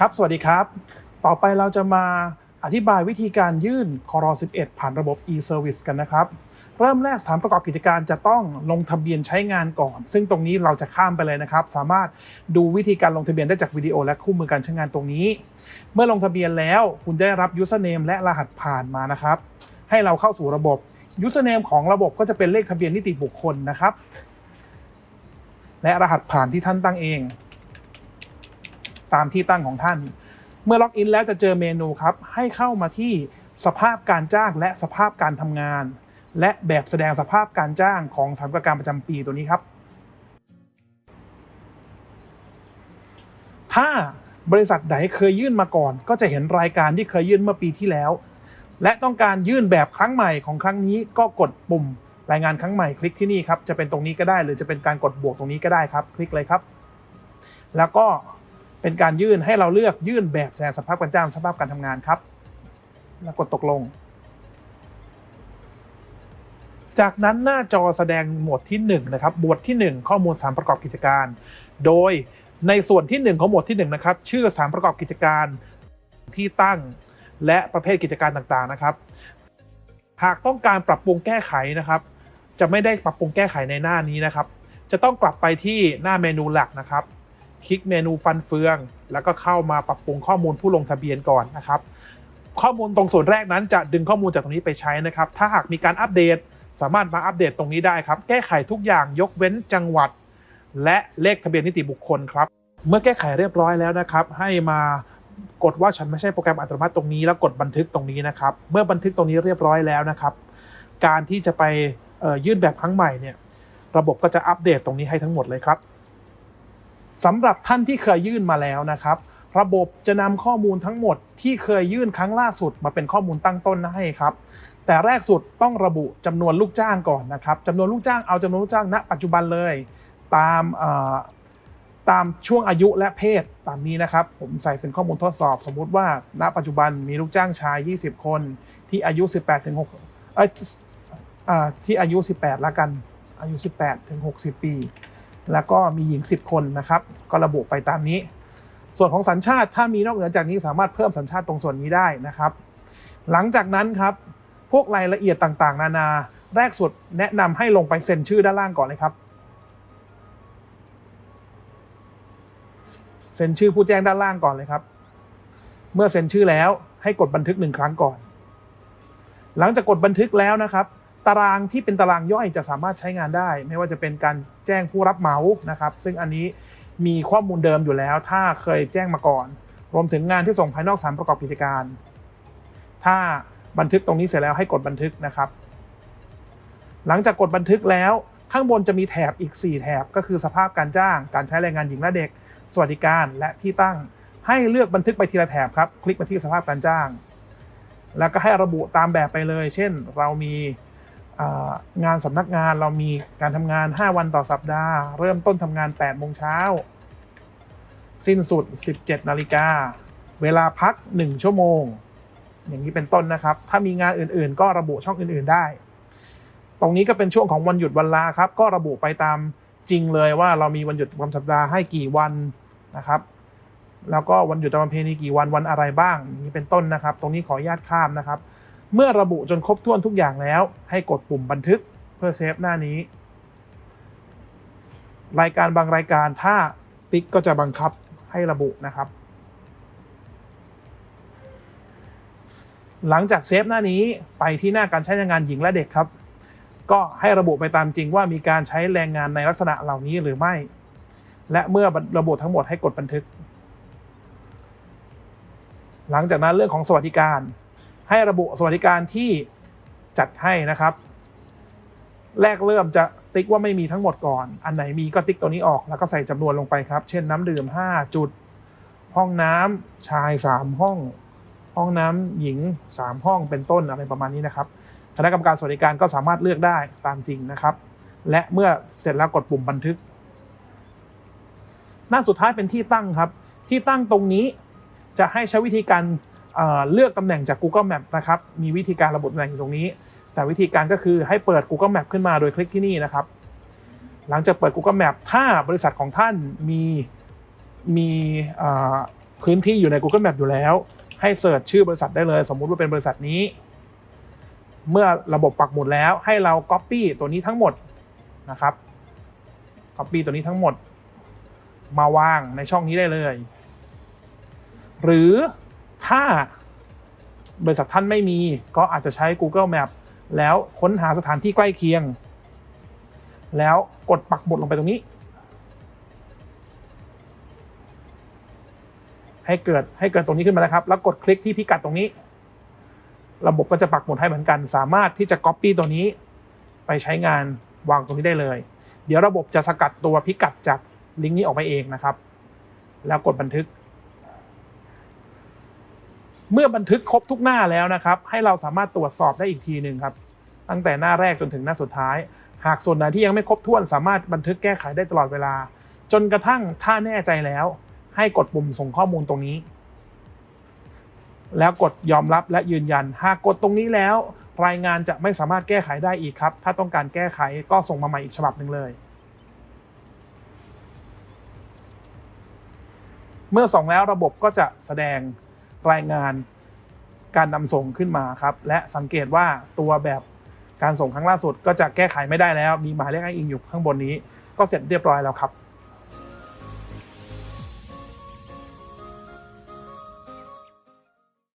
ครับ สวัสดีครับ ต่อไปเราจะมาอธิบายวิธีการยื่นคอร11 ผ่านระบบ e-service กันนะครับ เริ่มแรกสถานประกอบกิจการจะต้องลงทะเบียนใช้งานก่อน ซึ่งตรงนี้เราจะข้ามไปเลยนะครับ สามารถดูวิธีการลงทะเบียนได้จากวิดีโอและคู่มือการใช้งานตรงนี้ เมื่อลงทะเบียนแล้วคุณได้รับ username และรหัสผ่านมานะครับ ให้เราเข้าสู่ระบบ username ของระบบก็จะเป็นเลขทะเบียนนิติบุคคลนะครับ และรหัสผ่านที่ท่านตั้งเอง ตามที่ตั้งของท่าน เมื่อล็อกอินแล้วจะเจอเมนูครับให้เข้ามาที่สภาพการจ้างและสภาพการทำงาน และแบบแสดงสภาพการจ้างของสถานประกการประจำปีตัวนี้ครับ ถ้าบริษัทใดเคยยื่นมาก่อน ก็จะเห็นรายการที่เคยยื่นเมื่อปีที่แล้ว และต้องการยื่นแบบครั้งใหม่ของครั้งนี้ก็กดปุ่ม รายงานครั้งใหม่คลิกที่นี่ครับจะเป็นตรงนี้ก็ได้ หรือจะเป็นการกดบวกตรงนี้ก็ได้ครับ คลิกเลยครับ แล้วก็ เป็นการยื่นให้เราเลือกยื่นแบบแสดงสภาพการจ้างสภาพการทำงานครับ แล้วกดตกลง จากนั้นหน้าจอแสดงหมวดที่1นะครับหมวดที่ 1 ข้อมูลสารประกอบกิจการ โดยในส่วนที่ 1 ของหมวดที่1นะครับชื่อสารประกอบกิจการที่ตั้งและประเภทกิจการต่างๆนะครับ หากต้องการปรับปรุงแก้ไขนะครับ จะไม่ได้ปรับปรุงแก้ไขในหน้านี้นะครับ จะต้องกลับไปที่หน้าเมนูหลักนะครับ คลิกเมนูฟันเฟือง แล้วก็เข้ามาปรับปรุงข้อมูลผู้ลงทะเบียนก่อนนะครับ ข้อมูลตรงส่วนแรกนั้นจะดึงข้อมูลจากตรงนี้ไปใช้นะครับ ถ้าหากมีการอัปเดต สามารถมาอัปเดตตรงนี้ได้ครับ แก้ไขทุกอย่างยกเว้นจังหวัด และเลขทะเบียนนิติบุคคลครับ เมื่อแก้ไขเรียบร้อยแล้วนะครับ ให้มากดว่าฉันไม่ใช่โปรแกรมอัตโนมัติตรงนี้แล้วกดบันทึกตรงนี้นะครับ เมื่อบันทึกตรงนี้เรียบร้อยแล้วนะครับ การที่จะไปยื่นแบบครั้งใหม่เนี่ย ระบบก็จะอัปเดตตรงนี้ให้ทั้งหมดเลยครับ สำหรับท่านที่เคยยื่นมาแล้วนะครับ ระบบจะนำข้อมูลทั้งหมดที่เคยยื่นครั้งล่าสุดมาเป็นข้อมูลตั้งต้นให้ครับ แต่แรกสุดต้องระบุจำนวนลูกจ้างก่อนนะครับจำนวนลูกจ้างเอาจำนวนลูกจ้างณ ปัจจุบันเลย ตามตามช่วงอายุและเพศตามนี้นะครับ ผมใส่เป็นข้อมูลทดสอบ สมมุติว่า ณ ปัจจุบันมีลูกจ้างชาย 20 คน ที่อายุ 18ถึง6เอ้ยอ่าที่อายุ 18ละกันอายุ 18ถึง60 ปี แล้วก็มีหญิง 10 คนนะครับ ก็ระบุไปตามนี้ ส่วนของสัญชาติถ้ามีนอกเหนือจากนี้สามารถเพิ่มสัญชาติตรงส่วนนี้ได้นะครับ หลังจากนั้นครับ พวกรายละเอียดต่างๆ นานา แรกสุดแนะนำให้ลงไปเซ็นชื่อด้านล่างก่อนเลยครับ เซ็นชื่อผู้แจ้งด้านล่างก่อนเลยครับ เมื่อเซ็นชื่อแล้วให้กดบันทึกหนึ่งครั้งก่อน หลังจากกดบันทึกแล้วนะครับ ตารางที่เป็นตารางย่อยจะสามารถใช้งานได้ ไม่ว่าจะเป็นการแจ้งผู้รับเหมานะครับ ซึ่งอันนี้มีข้อมูลเดิมอยู่แล้ว ถ้าเคยแจ้งมาก่อน รวมถึงงานที่ส่งภายนอกสารประกอบกิจการ ถ้าบันทึกตรงนี้เสร็จแล้วให้กดบันทึกนะครับ หลังจากกดบันทึกแล้วข้างบนจะมีแถบอีก 4 แถบก็คือสภาพการจ้าง การใช้แรงงานหญิงและเด็ก สวัสดิการและที่ตั้ง ให้เลือกบันทึกไปทีละแถบครับ คลิกมาที่สภาพการจ้าง แล้วก็ให้ระบุตามแบบไปเลย เช่น เรามี งานสำนักงานเรามีการทำงาน 5 วันต่อสัปดาห์ เริ่มต้นทำงาน8โมงเช้า สิ้นสุด 17 นาฬิกา เวลาพัก 1 ชั่วโมง อย่างนี้เป็นต้นนะครับ ถ้ามีงานอื่นๆ ก็ระบุช่องอื่นๆได้ ตรงนี้ก็เป็นช่วงของวันหยุดวันลาครับ ก็ระบุไปตามจริงเลยว่าเรามีวันหยุดประจำสัปดาห์ให้กี่วันนะครับ แล้วก็วันหยุดตามประเพณีกี่วันวันอะไรบ้างอย่างนี้เป็นต้นนะครับ ตรงนี้ขออนุญาตข้ามนะครับ เมื่อระบุจนครบถ้วนทุกอย่างแล้ว ให้กดปุ่มบันทึกเพื่อเซฟหน้านี้ รายการบางรายการถ้าติ๊กก็จะบังคับให้ระบุนะครับ หลังจากเซฟหน้านี้ไปที่หน้าการใช้แรงงานหญิงและเด็กครับ ก็ให้ระบุไปตามจริงว่ามีการใช้แรงงานในลักษณะเหล่านี้หรือไม่ และเมื่อระบุทั้งหมดให้กดบันทึก หลังจากนั้นเรื่องของสวัสดิการ ให้ระบุสวัสดิการที่จัดให้นะครับ แรกเริ่มจะติ๊กว่าไม่มีทั้งหมดก่อน อันไหนมีก็ติ๊กตัวนี้ออกแล้วก็ใส่จำนวนลงไปครับ เช่นน้ำดื่ม 5 จุด ห้องน้ำชาย 3 ห้อง ห้องน้ำหญิง 3 ห้องเป็นต้นอะไรประมาณนี้นะครับ คณะกรรมการสวัสดิการก็สามารถเลือกได้ตามจริงนะครับ และเมื่อเสร็จแล้วกดปุ่มบันทึก หน้าสุดท้ายเป็นที่ตั้งครับ ที่ตั้งตรงนี้จะให้ใช้วิธีการ เลือกตำแหน่งจาก Google Map นะครับ มีวิธีการระบุตำแหน่งอยู่ตรงนี้ แต่วิธีการก็คือให้เปิด Google Map ขึ้นมาโดยคลิกที่นี่นะครับ หลังจากเปิด Google Map ถ้าบริษัทของท่านมีมีพื้นที่อยู่ใน Google Map อยู่แล้ว ให้เสิร์ชชื่อบริษัทได้เลย สมมุติว่าเป็นบริษัทนี้ เมื่อระบบปักหมุดแล้วให้เรา Copy ตัวนี้ทั้งหมดนะครับ Copy ตัวนี้ทั้งหมด มาวางในช่องนี้ได้เลย หรือ ถ้าบริษัทท่านไม่มีก็อาจจะใช้ Google Map แล้วค้นหาสถานที่ใกล้เคียง แล้วกดปักหมุดลงไปตรงนี้ ให้เกิดให้เกิดตรงนี้ขึ้นมาแล้วครับ แล้วกดคลิกที่พิกัดตรงนี้ ระบบก็จะปักหมุดให้เหมือนกัน สามารถที่จะ Copy ตัวนี้ ไปใช้งานวางตรงนี้ได้เลย เดี๋ยวระบบจะสกัดตัวพิกัดจากลิงก์นี้ออกไปเองนะครับ แล้วกดบันทึก เมื่อบันทึกครบทุกหน้าแล้วนะครับ ให้เราสามารถตรวจสอบได้อีกทีหนึ่งครับ ตั้งแต่หน้าแรกจนถึงหน้าสุดท้าย หากส่วนไหนที่ยังไม่ครบถ้วน สามารถบันทึกแก้ไขได้ตลอดเวลา จนกระทั่งถ้าแน่ใจแล้ว ให้กดปุ่มส่งข้อมูลตรงนี้ แล้วกดยอมรับและยืนยัน หากกดตรงนี้แล้ว รายงานจะไม่สามารถแก้ไขได้อีกครับ ถ้าต้องการแก้ไขก็ส่งมาใหม่อีกฉบับหนึ่งเลยเมื่อส่งแล้วระบบก็จะแสดง รายงานการนำส่งขึ้นมาครับ และสังเกตว่าตัวแบบการส่งครั้งล่าสุด ก็จะแก้ไขไม่ได้แล้ว มีหมายเลขอ้างอิงอยู่ข้างบนนี้ ก็เสร็จเรียบร้อยแล้วครับ